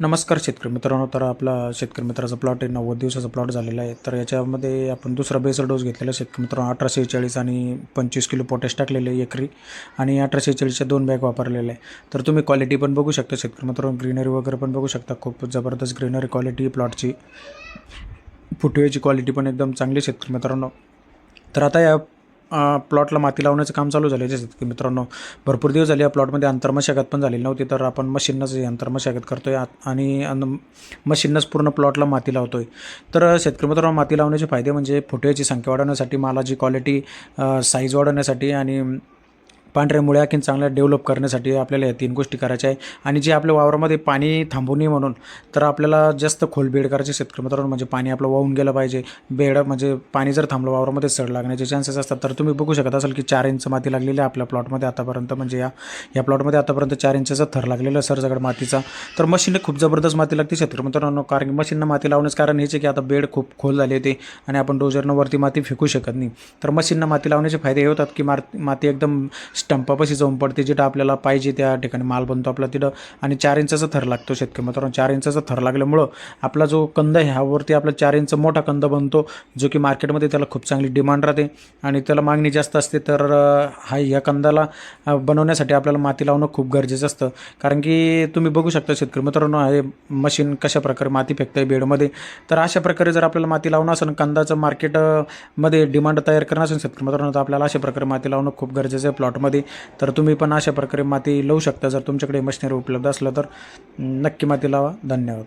नमस्कार शेतकरी मित्रांनो तर आपला शेतकरी मित्राचा प्लॉट आहे नव्वद दिवसाचा प्लॉट झालेला आहे. तर याच्यामध्ये आपण दुसरा बेसर डोस घेतलेला शेतकरी मित्रांनो अठराशे चाळीस आणि पंचवीस किलो पोटॅश टाकलेले एकरी आणि अठराशे चाळीसच्या दोन बॅग वापरलेले आहे. तर तुम्ही क्वालिटी पण बघू शकता शेतकरी मित्रांनो ग्रीनरी वगैरे पण बघू शकता. खूप जबरदस्त ग्रीनरी क्वालिटी प्लॉटची फुटवेची क्वालिटी पण एकदम चांगली शेतकरी मित्रांनो. तर आता या प्लॉटला माती लावण्याचं काम चालू झालं आहे की मित्रांनो भरपूर दिवस झाले या प्लॉटमध्ये अंतर्मशागत पण झालेली नव्हती तर आपण मशीननंच अंतर्मशागत करतो आहे आणि अन- मशीननंच पूर्ण प्लॉटला माती लावतो आहे तर शेतकरी मित्रांनो माती लावण्याचे फायदे म्हणजे फुटव्याची संख्या वाढवण्यासाठी मालाची क्वालिटी साईज वाढवण्यासाठी आणि पांढऱ्या मुळ्या आणखीन चांगल्या डेव्हलप करण्यासाठी आपल्याला या तीन गोष्टी करायच्या आहे. आणि जे आपल्या वावरामध्ये पाणी थांबू नये म्हणून तर आपल्याला जास्त खोल बेड करायचे शेतकरी मित्रांनो म्हणजे पाणी आपलं वाहून गेलं पाहिजे. बेड म्हणजे पाणी जर थांबलं वावरामध्ये सड लागण्याचे चान्सेस असतात तर तुम्ही बघू शकत असाल की चार इंच माती लागलेली आहे आपल्या प्लॉटमध्ये आतापर्यंत. म्हणजे या या प्लॉटमध्ये आतापर्यंत चार इंचाचा थर लागलेला आहे सगळं मातीचा. तर मशीनने खूप जबरदस्त माती लागते शेतकरी मित्रांनो कारण की मशीननं माती लावण्याचं कारण हेच आहे की आता बेड खूप खोल झाले ते आणि आपण डोजरनं वरती माती फेकू शकत नाही. तर मशीननं माती लावण्याचे फायदे हे होतात की मार माती एकदम स्टंपापाशी जाऊन पडते जिथं आपल्याला पाहिजे त्या ठिकाणी माल बनतो आपला तिथं. आणि चार इंचाचा थर लागतो शेतकरी मित्रांनो. चार इंचाचा थर लागल्यामुळं आपला जो कंद आहे ह्यावरती आपला चार इंच मोठा कंद बनतो जो की मार्केटमध्ये त्याला खूप चांगली डिमांड राहते. आणि त्याला मागणी जास्त असते तर हा या कंदाला बनवण्यासाठी आपल्याला माती लावणं खूप गरजेचं असतं. कारण की तुम्ही बघू शकता शेतकरी मित्रांनो हे मशीन कशा प्रकारे माती फेकतं आहे बेडमध्ये. तर अशा प्रकारे जर आपल्याला माती लावणं असेल कंदाचं मार्केटमध्ये डिमांड तयार करणं असेल शेतकरी मित्रांनो तर आपल्याला अशा प्रकारे माती लावणं खूप गरजेचं आहे. प्लॉटमध्ये तर तुम्ही पण अशा प्रकारे माती लावू शकता. जर तुमच्याकडे मशिनरी उपलब्ध असलं तर नक्की माती लावा. धन्यवाद.